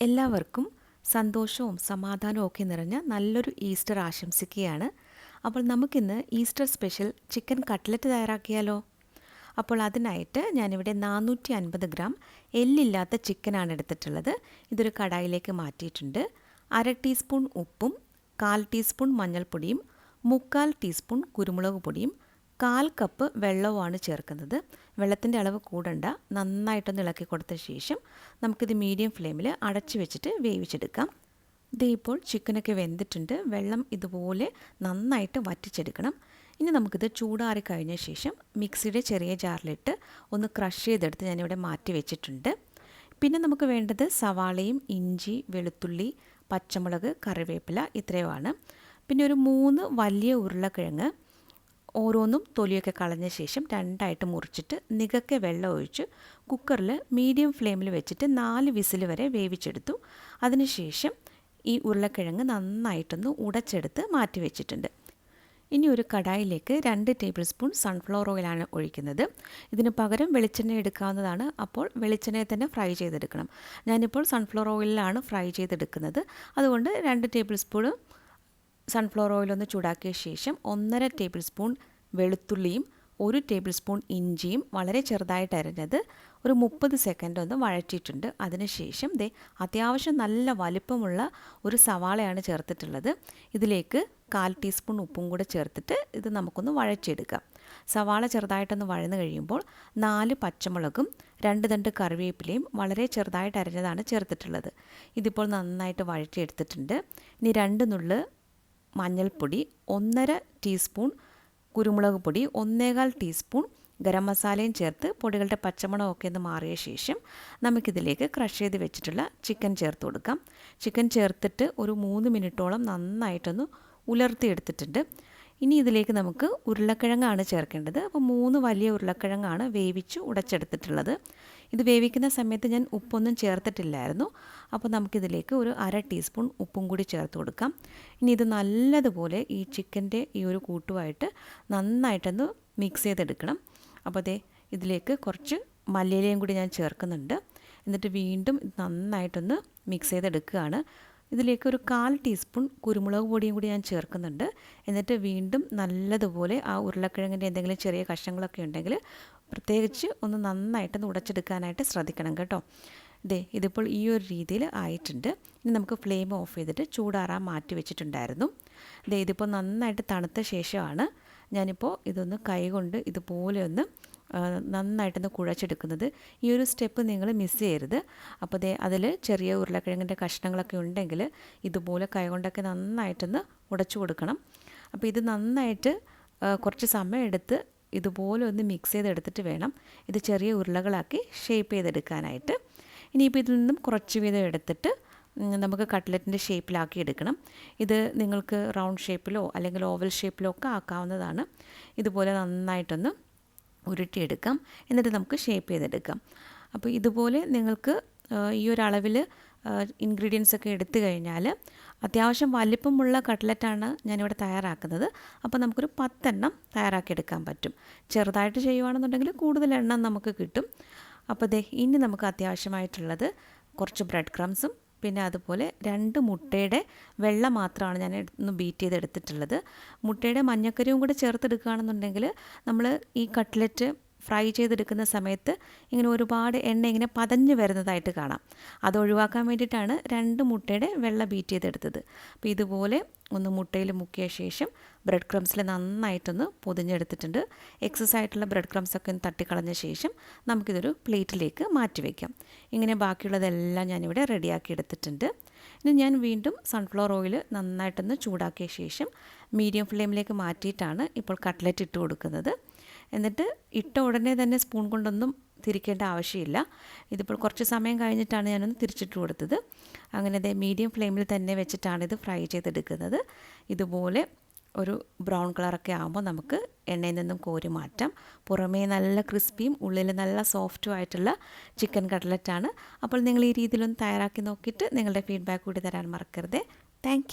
എല്ലാവർക്കും സന്തോഷവും സമാധാനവും ഒക്കെ നിറഞ്ഞ നല്ലൊരു ഈസ്റ്റർ ആശംസിക്കുകയാണ്. അപ്പോൾ നമുക്കിന്ന് ഈസ്റ്റർ സ്പെഷ്യൽ ചിക്കൻ കട്ട്ലറ്റ് തയ്യാറാക്കിയാലോ? അപ്പോൾ അതിനായിട്ട് ഞാനിവിടെ നാനൂറ്റി അൻപത് ഗ്രാം എല്ലില്ലാത്ത ചിക്കനാണ് എടുത്തിട്ടുള്ളത്. ഇതൊരു കടായിലേക്ക് മാറ്റിയിട്ടുണ്ട്. അര ടീസ്പൂൺ ഉപ്പും കാൽ ടീസ്പൂൺ മഞ്ഞൾപ്പൊടിയും മുക്കാൽ ടീസ്പൂൺ കുരുമുളക് പൊടിയും കാൽ കപ്പ് വെള്ളവുമാണ് ചേർക്കുന്നത്. വെള്ളത്തിന്റെ അളവ് കൂടണ്ട. നന്നായിട്ടൊന്ന് ഇളക്കി കൊടുത്ത ശേഷം നമുക്കിത് മീഡിയം ഫ്ലെയിമിൽ അടച്ചു വെച്ചിട്ട് വേവിച്ചെടുക്കാം. ദേ ഇപ്പോൾ ചിക്കനൊക്കെ വെന്തിട്ടുണ്ട്. വെള്ളം ഇതുപോലെ നന്നായിട്ട് വറ്റിച്ചെടുക്കണം. ഇനി നമുക്കിത് ചൂടാറി കഴിഞ്ഞ ശേഷം മിക്സിയുടെ ചെറിയ ജാറിലിട്ട് ഒന്ന് ക്രഷ് ചെയ്തെടുത്ത് ഞാനിവിടെ മാറ്റി വെച്ചിട്ടുണ്ട്. പിന്നെ നമുക്ക് വേണ്ടത് സവാളയും ഇഞ്ചി വെളുത്തുള്ളി പച്ചമുളക് കറിവേപ്പില ഇത്രയുമാണ്. പിന്നെ ഒരു മൂന്ന് വലിയ ഉരുളക്കിഴങ്ങ് ഓരോന്നും തൊലിയൊക്കെ കളഞ്ഞ ശേഷം രണ്ടായിട്ട് മുറിച്ചിട്ട് നികക്കെ വെള്ളം ഒഴിച്ച് കുക്കറിൽ മീഡിയം ഫ്ലെയിമിൽ വെച്ചിട്ട് നാല് വിസിൽ വരെ വേവിച്ചെടുത്തു. അതിനുശേഷം ഈ ഉരുളക്കിഴങ്ങ് നന്നായിട്ടൊന്ന് ഉടച്ചെടുത്ത് മാറ്റി വെച്ചിട്ടുണ്ട്. ഇനി ഒരു കടായിലേക്ക് രണ്ട് ടേബിൾ സ്പൂൺ സൺഫ്ലവർ ഓയിലാണ് ഒഴിക്കുന്നത്. ഇതിന് പകരം വെളിച്ചെണ്ണ എടുക്കാവുന്നതാണ്. അപ്പോൾ വെളിച്ചെണ്ണയെ തന്നെ ഫ്രൈ ചെയ്തെടുക്കണം. ഞാനിപ്പോൾ സൺഫ്ലവർ ഓയിലിലാണ് ഫ്രൈ ചെയ്തെടുക്കുന്നത്. അതുകൊണ്ട് രണ്ട് ടേബിൾ സ്പൂൺ സൺഫ്ലവർ ഓയിൽ ഒന്ന് ചൂടാക്കിയ ശേഷം ഒന്നര ടേബിൾ സ്പൂൺ വെളുത്തുള്ളിയും ഒരു ടേബിൾ സ്പൂൺ ഇഞ്ചിയും വളരെ ചെറുതായിട്ട് അരിഞ്ഞത് ഒരു മുപ്പത് സെക്കൻഡ് ഒന്ന് വഴറ്റിയിട്ടുണ്ട്. അതിനുശേഷം ദേ അത്യാവശ്യം നല്ല വലിപ്പമുള്ള ഒരു സവാളയാണ് ചേർത്തിട്ടുള്ളത്. ഇതിലേക്ക് കാൽ ടീസ്പൂൺ ഉപ്പും കൂടെ ചേർത്തിട്ട് ഇത് നമുക്കൊന്ന് വഴച്ചെടുക്കാം സവാള ചെറുതായിട്ടൊന്ന് വഴന്നു കഴിയുമ്പോൾ നാല് പച്ചമുളകും രണ്ട് തണ്ട് കറിവേപ്പിലയും വളരെ ചെറുതായിട്ട് അരിഞ്ഞതാണ് ചേർത്തിട്ടുള്ളത്. ഇതിപ്പോൾ നന്നായിട്ട് വഴറ്റിയെടുത്തിട്ടുണ്ട്. ഇനി രണ്ട് നുള്ള് മഞ്ഞൾപ്പൊടി ഒന്നര ടീസ്പൂൺ കുരുമുളക് പൊടി ഒന്നേകാൽ ടീസ്പൂൺ ഗരം മസാലയും ചേർത്ത് പൊടികളുടെ പച്ചമണമൊക്കെ ഒന്ന് മാറിയ ശേഷം നമുക്കിതിലേക്ക് ക്രഷ് ചെയ്ത് വെച്ചിട്ടുള്ള ചിക്കൻ ചേർത്ത് കൊടുക്കാം. ചിക്കൻ ചേർത്തിട്ട് ഒരു മൂന്ന് മിനിറ്റോളം നന്നായിട്ടൊന്ന് ഉലർത്തിയെടുത്തിട്ടുണ്ട്. ഇനി ഇതിലേക്ക് നമുക്ക് ഉരുളക്കിഴങ്ങാണ് ചേർക്കേണ്ടത്. അപ്പോൾ മൂന്ന് വലിയ ഉരുളക്കിഴങ്ങാണ് വേവിച്ച് ഉടച്ചെടുത്തിട്ടുള്ളത്. ഇത് വേവിക്കുന്ന സമയത്ത് ഞാൻ ഉപ്പൊന്നും ചേർത്തിട്ടില്ലായിരുന്നു. അപ്പോൾ നമുക്കിതിലേക്ക് ഒരു അര ടീസ്പൂൺ ഉപ്പും കൂടി ചേർത്ത് കൊടുക്കാം. ഇനി ഇത് നല്ലതുപോലെ ഈ ചിക്കന്റെ ഈ ഒരു കൂട്ടുമായിട്ട് നന്നായിട്ടൊന്ന് മിക്സ് ചെയ്തെടുക്കണം. അപ്പോൾ അതേ ഇതിലേക്ക് കുറച്ച് മല്ലിയിലയും കൂടി ഞാൻ ചേർക്കുന്നുണ്ട്. എന്നിട്ട് വീണ്ടും നന്നായിട്ടൊന്ന് മിക്സ് ചെയ്തെടുക്കുകയാണ്. ഇതിലേക്ക് ഒരു കാൽ ടീസ്പൂൺ കുരുമുളക് പൊടിയും കൂടി ഞാൻ ചേർക്കുന്നുണ്ട്. എന്നിട്ട് വീണ്ടും നല്ലതുപോലെ ആ ഉരുളക്കിഴങ്ങിന്റെ എന്തെങ്കിലും ചെറിയ കഷ്ണങ്ങളൊക്കെ ഉണ്ടെങ്കിൽ പ്രത്യേകിച്ച് ഒന്ന് നന്നായിട്ടൊന്ന് ഉടച്ചെടുക്കാനായിട്ട് ശ്രദ്ധിക്കണം കേട്ടോ. ദേ ഇതിപ്പോൾ ഈ ഒരു രീതിയിൽ ആയിട്ടുണ്ട്. ഇനി നമുക്ക് ഫ്ലെയിം ഓഫ് ചെയ്തിട്ട് ചൂടാറാൻ മാറ്റി വെച്ചിട്ടുണ്ടായിരുന്നു. ദേ ഇതിപ്പോൾ നന്നായിട്ട് തണുത്ത ശേഷമാണ് ഞാനിപ്പോൾ ഇതൊന്ന് കൈകൊണ്ട് ഇതുപോലെ ഒന്ന് നന്നായിട്ടൊന്ന് കുഴച്ചെടുക്കുന്നത്. ഈ ഒരു സ്റ്റെപ്പ് നിങ്ങൾ മിസ് ചെയ്യരുത്. അപ്പോൾ ദേ അതിൽ ചെറിയ ഉരുളക്കിഴങ്ങിന്റെ കഷ്ണങ്ങളൊക്കെ ഉണ്ടെങ്കിൽ ഇതുപോലെ കൈകൊണ്ടൊക്കെ നന്നായിട്ടൊന്ന് ഉടച്ചു കൊടുക്കണം. അപ്പോൾ ഇത് നന്നായിട്ട് കുറച്ച് സമയം എടുത്ത് ഇതുപോലെ ഒന്ന് മിക്സ് ചെയ്തെടുത്തിട്ട് വേണം ഇത് ചെറിയ ഉരുളകളാക്കി ഷേപ്പ് ചെയ്തെടുക്കാനായിട്ട്. ഇനിയിപ്പോൾ ഇതിൽ നിന്നും കുറച്ച് വീതം എടുത്തിട്ട് നമുക്ക് കട്ട്ലറ്റിന്റെ ഷേപ്പിലാക്കി എടുക്കണം. ഇത് നിങ്ങൾക്ക് റൗണ്ട് ഷേപ്പിലോ അല്ലെങ്കിൽ ഓവൽ ഷേപ്പിലോ ഒക്കെ ആക്കാവുന്നതാണ്. ഇതുപോലെ നന്നായിട്ടൊന്ന് ഉരുട്ടിയെടുക്കാം. എന്നിട്ട് നമുക്ക് ഷേപ്പ് ചെയ്തെടുക്കാം. അപ്പോൾ ഇതുപോലെ നിങ്ങൾക്ക് ഈ ഒരു അളവിൽ ഇൻഗ്രീഡിയൻസ് ഒക്കെ എടുത്തു കഴിഞ്ഞാൽ അത്യാവശ്യം വലിപ്പമുള്ള കട്ട്ലറ്റാണ് ഞാനിവിടെ തയ്യാറാക്കുന്നത്. അപ്പോൾ നമുക്കൊരു പത്തെണ്ണം തയ്യാറാക്കിയെടുക്കാൻ പറ്റും. ചെറുതായിട്ട് ചെയ്യുവാണെന്നുണ്ടെങ്കിൽ കൂടുതൽ എണ്ണം നമുക്ക് കിട്ടും. അപ്പോൾ ദേ ഇനി നമുക്ക് അത്യാവശ്യമായിട്ടുള്ളത് കുറച്ച് ബ്രെഡ് ക്രംസും പിന്നെ അതുപോലെ രണ്ട് മുട്ടയുടെ വെള്ള മാത്രമാണ് ഞാൻ ഒന്ന് ബീറ്റ് ചെയ്തെടുത്തിട്ടുള്ളത്. മുട്ടയുടെ മഞ്ഞക്കറിയും കൂടെ ചേർത്തെടുക്കുകയാണെന്നുണ്ടെങ്കിൽ നമ്മൾ ഈ കട്ട്ലറ്റ് ഫ്രൈ ചെയ്തെടുക്കുന്ന സമയത്ത് ഇങ്ങനെ ഒരുപാട് എണ്ണ ഇങ്ങനെ പതഞ്ഞ് വരുന്നതായിട്ട് കാണാം. അത് ഒഴിവാക്കാൻ വേണ്ടിയിട്ടാണ് രണ്ട് മുട്ടയുടെ വെള്ള ബീറ്റ് ചെയ്തെടുത്തത്. അപ്പോൾ ഇതുപോലെ ഒന്ന് മുട്ടയിൽ മുക്കിയ ശേഷം ബ്രെഡ് ക്രംസിൽ നന്നായിട്ടൊന്ന് പൊതിഞ്ഞെടുത്തിട്ടുണ്ട്. എക്സസ് ആയിട്ടുള്ള ബ്രെഡ് ക്രംസ് ഒക്കെ ഒന്ന് തട്ടിക്കളഞ്ഞ ശേഷം നമുക്കിതൊരു പ്ലേറ്റിലേക്ക് മാറ്റി വയ്ക്കാം ഇങ്ങനെ ബാക്കിയുള്ളതെല്ലാം ഞാനിവിടെ റെഡിയാക്കി എടുത്തിട്ടുണ്ട്. ഇനി ഞാൻ വീണ്ടും സൺഫ്ലവർ ഓയിൽ നന്നായിട്ടൊന്ന് ചൂടാക്കിയ ശേഷം മീഡിയം ഫ്ലെയിമിലേക്ക് മാറ്റിയിട്ടാണ് ഇപ്പോൾ കട്ട്ലറ്റ് ഇട്ട് കൊടുക്കുന്നത്. എന്നിട്ട് ഇട്ട ഉടനെ തന്നെ സ്പൂൺ കൊണ്ടൊന്നും തിരിക്കേണ്ട ആവശ്യമില്ല. ഇതിപ്പോൾ കുറച്ച് സമയം കഴിഞ്ഞിട്ടാണ് ഞാനൊന്ന് തിരിച്ചിട്ട് കൊടുത്തത്. അങ്ങനെ അതേ മീഡിയം ഫ്ലെയിമിൽ തന്നെ വെച്ചിട്ടാണ് ഇത് ഫ്രൈ ചെയ്തെടുക്കുന്നത്. ഇതുപോലെ ഒരു ബ്രൗൺ കളറൊക്കെ ആകുമ്പോൾ നമുക്ക് എണ്ണയിൽ നിന്നും കോരി മാറ്റാം. പുറമേ നല്ല ക്രിസ്പിയും ഉള്ളിൽ നല്ല സോഫ്റ്റും ആയിട്ടുള്ള ചിക്കൻ കട്ട്ലറ്റാണ് അപ്പോൾ നിങ്ങൾ ഈ രീതിയിലൊന്ന് തയ്യാറാക്കി നോക്കിയിട്ട് നിങ്ങളുടെ ഫീഡ്ബാക്ക് കൂടി തരാൻ മറക്കരുത്. താങ്ക്